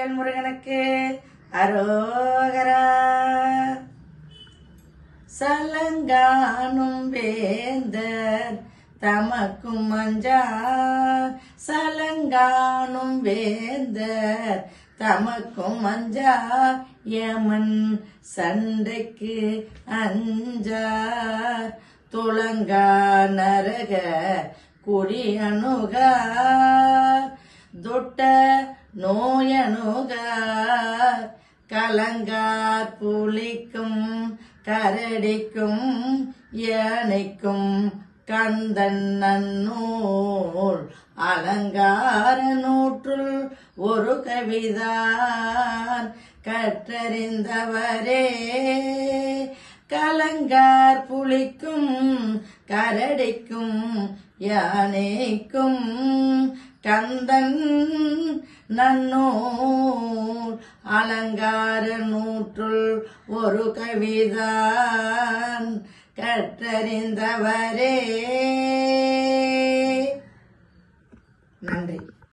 வேல் முருகனுக்கு அரோகரா. சலங்கானும் வேந்தர் தமக்கும் மஞ்சா. சலங்கானும் வேந்தர் தமக்கும் மஞ்சா. யமன் சண்டைக்கு அஞ்சா. துளங்கா நரக குடி அணுகா. நோயணுகார் கலங்கார் புலிக்கும் கரடிக்கும் யானைக்கும் கந்தன் நன்னூல் அலங்கார நூற்றுள் ஒரு கவிதான். கற்றறிந்தவரே கலங்கார் புலிக்கும் கரடிக்கும் யானைக்கும் கந்தன் நன்னூல் அலங்கார நூற்றுள் ஒரு கவிதான் கற்றறிந்தவரே. நன்றி.